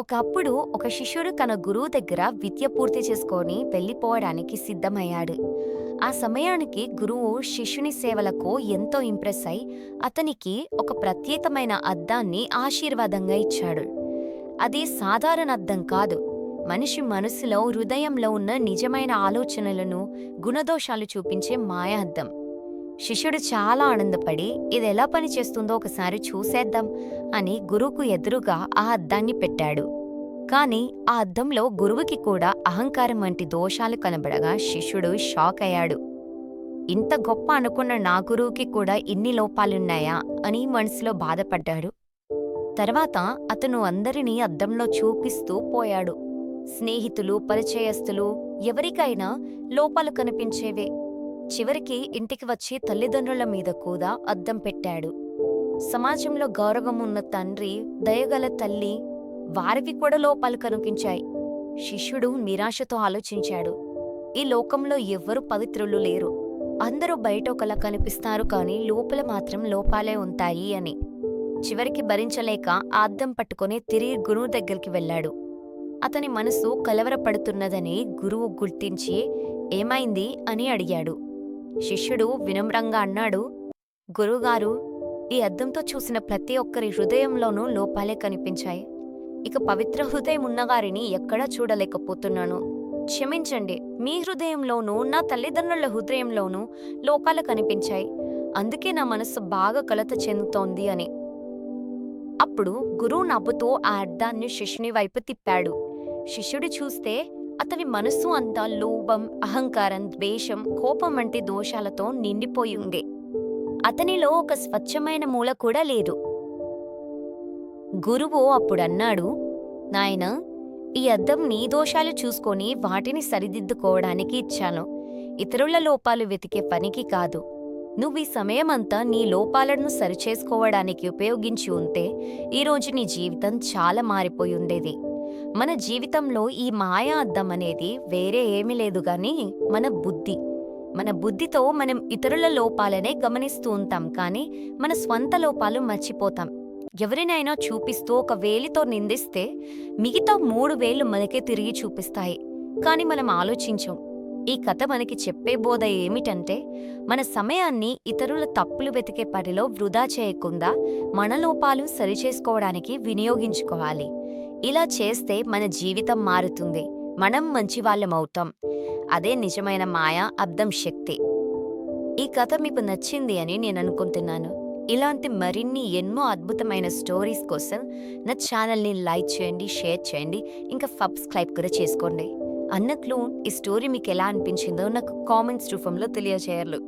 ఒకప్పుడు ఒక శిష్యుడు తన గురువు దగ్గర విద్య పూర్తి చేసుకొని వెళ్ళిపోవడానికి సిద్ధమయ్యాడు. ఆ సమయానికి గురువు శిష్యుని సేవలకు ఎంతో ఇంప్రెస్ అయి అతనికి ఒక ప్రత్యేకమైన అద్దాన్ని ఆశీర్వాదంగా ఇచ్చాడు. అది సాధారణ అద్దం కాదు. మనిషి మనసులో హృదయంలో ఉన్న నిజమైన ఆలోచనలను గుణదోషాలు చూపించే మాయ అద్దం. శిష్యుడు చాలా ఆనందపడి ఇది ఎలా పనిచేస్తుందో ఒకసారి చూసేద్దాం అని గురువుకు ఎదురుగా ఆ అద్దాన్ని పెట్టాడు. కాని ఆ అద్దంలో గురువుకి కూడా అహంకారం వంటి దోషాలు కనబడగా శిష్యుడు షాక్ అయ్యాడు. ఇంత గొప్ప అనుకున్న నా గురువుకి కూడా ఇన్ని లోపాలున్నాయా? అని మనసులో బాధపడ్డాడు. తర్వాత అతను అందరినీ అద్దంలో చూపిస్తూ పోయాడు. స్నేహితులు పరిచయస్తులు ఎవరికైనా లోపాలు కనిపించేవే. చివరికి ఇంటికి వచ్చి తల్లిదండ్రుల మీద కూడా అద్దం పెట్టాడు. సమాజంలో గౌరవం ఉన్న తండ్రి దయగల తల్లి వారికి కూడా లోపాలు కనిపించాయి శిష్యుడు నిరాశతో ఆలోచించాడు. ఈ లోకంలో ఎవ్వరూ పవిత్రులు లేరు. అందరూ బయట ఒకలా కనిపిస్తారు కాని లోపల మాత్రం లోపాలే ఉంటాయి అని. చివరికి భరించలేక ఆ అద్దం పట్టుకుని తిరిగి గురువు దగ్గరికి వెళ్ళాడు. అతని మనసు కలవరపడుతున్నదని గురువు గుర్తించి ఏమైంది? అని అడిగాడు. శిష్యుడు వినమ్రంగా అన్నాడు గురువుగారు ఈ అద్దంతో చూసిన ప్రతి ఒక్కరి హృదయంలోనూ లోపాలే కనిపించాయి. ఇక పవిత్ర హృదయం ఉన్నవారిని ఎక్కడా చూడలేకపోతున్నాను. క్షమించండి మీ హృదయంలోనూ నా తల్లిదండ్రుల హృదయంలోనూ లోపాలు కనిపించాయి. అందుకే నా మనసు బాగా కలత చెందుతోంది అని. అప్పుడు గురువు నవ్వుతో ఆ అర్థాన్ని శిష్యుని వైపు తిప్పాడు. శిష్యుడు చూస్తే అతని మనస్సు అంతా లోభం అహంకారం ద్వేషం కోపం వంటి దోషాలతో నిండిపోయి ఉంది అతనిలో ఒక స్వచ్ఛమైన మూల కూడా లేదు. గురువు అప్పుడన్నాడు నాయనా ఈ అద్దం నీ దోషాలు చూసుకొని వాటిని సరిదిద్దుకోవడానికి ఇచ్చాను. ఇతరుల లోపాలు వెతికే పనికి కాదు. నువ్వు ఈ సమయమంతా నీ లోపాలను సరిచేసుకోవడానికి ఉపయోగించి ఉంటే ఈరోజు నీ జీవితం చాలా మారిపోయి ఉండేది. మన జీవితంలో ఈ మాయా అద్దం అనేది వేరే ఏమీ లేదు గాని మన బుద్ధి. మన బుద్ధితో మనం ఇతరుల లోపాలనే గమనిస్తూ ఉంటాం కానీ మన స్వంత లోపాలు మర్చిపోతాం. ఎవరినైనా చూపిస్తూ ఒక వేలితో నిందిస్తే మిగతా మూడు వేలు మనకే తిరిగి చూపిస్తాయి. కాని మనం ఆలోచించం. ఈ కథ మనకి చెప్పే బోధ ఏమిటంటే మన సమయాన్ని ఇతరుల తప్పులు వెతికే పనిలో వృధా చేయకుండా మన లోపాలు సరిచేసుకోవడానికి వినియోగించుకోవాలి. ఇలా చేస్తే మన జీవితం మారుతుంది. మనం మంచివాళ్ళమవుతాం అదే నిజమైన మాయ అర్థం శక్తి. ఈ కథ మీకు నచ్చింది అని నేను అనుకుంటున్నాను. ఇలాంటి మరిన్ని ఎన్నో అద్భుతమైన స్టోరీస్ కోసం నా ఛానల్ని లైక్ చేయండి షేర్ చేయండి ఇంకా సబ్స్క్రైబ్ కూడా చేసుకోండి. అన్నట్లు ఈ స్టోరీ మీకు ఎలా అనిపించిందో నాకు కామెంట్స్ రూపంలో తెలియజేయాలి.